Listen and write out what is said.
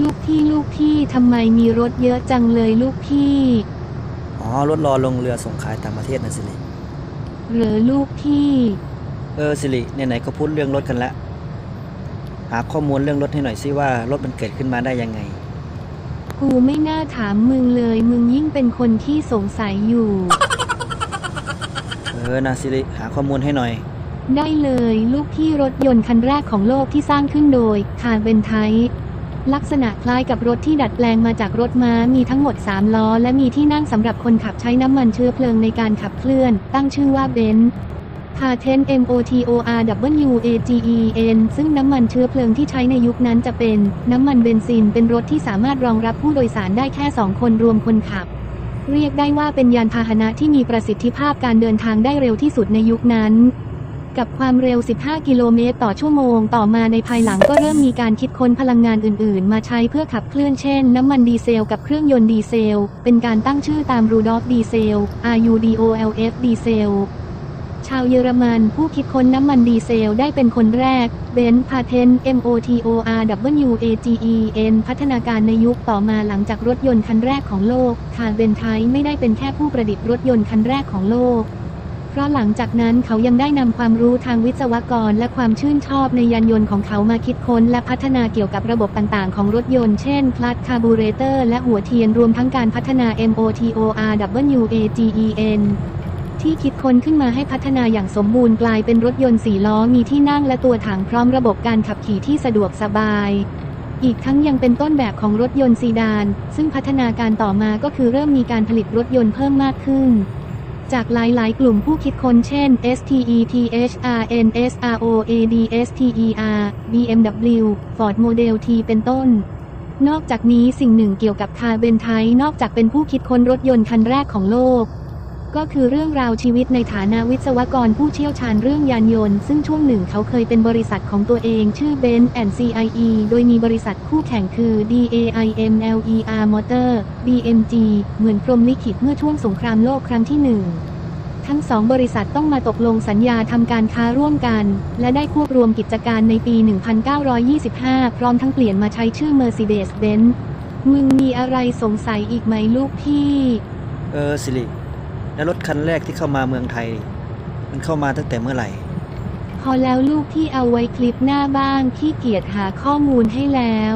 ลูกพี่ลูกพี่ทำไมมีรถเยอะจังเลยลูกพี่ อ๋อ รถรอลงเรือส่งขายต่างประเทศนะสิริ เหรอลูกพี่ เออสิริไหนๆก็พูดเรื่องรถกันละ หาข้อมูลเรื่องรถให้หน่อยสิว่ารถมันเกิดขึ้นมาได้ยังไง กูไม่น่าถามมึงเลย มึงยิ่งเป็นคนที่สงสัยอยู่ เออนะสิริหาข้อมูลให้หน่อย ได้เลยลูกพี่รถยนต์คันแรกของโลกที่สร้างขึ้นโดยคาร์เบนไท ลักษณะคล้ายกับรถที่ดัดแปลงมาจากรถม้ามีทั้งหมด 3 ล้อ และมีที่นั่งสำหรับคนขับใช้น้ำมันเชื้อเพลิงในการขับเคลื่อน ตั้งชื่อว่าเบนซ์พาเทน MOTOR W A G E N ซึ่งน้ำมันเชื้อเพลิงที่ใช้ในยุคนั้นจะเป็น น้ำมันเบนซิน เป็นรถที่สามารถรองรับผู้โดยสารได้แค่ 2 คนรวมคนขับ เรียกได้ว่าเป็นยานพาหนะที่มีประสิทธิภาพการเดินทางได้เร็วที่สุดในยุคนั้น กับความเร็ว 15 กิโลเมตรต่อชั่วโมง ต่อมาในภายหลังก็เริ่มมีการคิดค้นพลังงานอื่น ๆ มาใช้เพื่อขับเคลื่อนเช่น น้ำมันดีเซลกับเครื่องยนต์ดีเซล เป็นการตั้งชื่อตามรูดอฟดีเซล RUDOLF ดีเซลชาวเยอรมันผู้คิดค้นน้ำมันดีเซลได้เป็นคนแรก เบนพาเทน MOTORWAGEN พัฒนาการในยุคต่อมาหลังจากรถยนต์คันแรกของโลก คาร์เบนไทไม่ได้เป็นแค่ผู้ประดิษฐ์รถยนต์คันแรกของโลก ราะหลังจากนั้นเขายังได้นำความรู้ทางวิศวกรและความชื่นชอบในยานยนต์ของเขามาคิดค้นและพัฒนาเกี่ยวกับระบบต่างๆ ของรถยนต์ เช่นคลัตช์คาร์บูเรเตอร์และหัวเทียนรวมทั้งการพัฒนา MOTORWAGEN ที่คิดค้นขึ้นมาให้พัฒนาอย่างสมบูรณ์กลายเป็นรถยนต์สี่ล้อมีที่นั่งและตัวถังพร้อมระบบการขับขี่ที่สะดวกสบายอีกทั้งยังเป็นต้นแบบของรถยนต์ซีดาน ซึ่งพัฒนาการต่อมาก็คือเริ่มมีการผลิตรถยนต์เพิ่มมากขึ้น จากหลาย ๆ กลุ่มผู้คิดค้นเช่น STEPHRN SROAD STER BMW Ford Model T เป็นต้น นอกจากนี้สิ่งหนึ่งเกี่ยวกับคาร์เบนไทนอกจากเป็นผู้คิดค้นรถยนต์คันแรกของโลก ก็คือเรื่องราวชีวิตในฐานะวิศวกรผู้เชี่ยวชาญเรื่องยานยนต์ ซึ่งช่วงหนึ่งเขาเคยเป็นบริษัทของตัวเองชื่อ Benz and CIE โดยมีบริษัทคู่แข่งคือ DAIMLER Motor BMG เหมือนพรมลิขิตเมื่อช่วงสงครามโลกครั้งที่หนึ่งทั้งสองบริษัทต้องมาตกลงสัญญาทำการค้าร่วมกัน และได้ควบรวมกิจการในปี 1925 พร้อมทั้งเปลี่ยนมาใช้ชื่อ Mercedes-Benz มึงมีอะไรสงสัยอีกไหมลูกพี่ เออสิริ แล้วรถคันแรกที่เข้ามาเมืองไทย มันเข้ามาตั้งแต่เมื่อไหร่ พอแล้วลูกพี่เอาไว้คลิปหน้าบ้างที่เกียรติหาข้อมูลให้แล้ว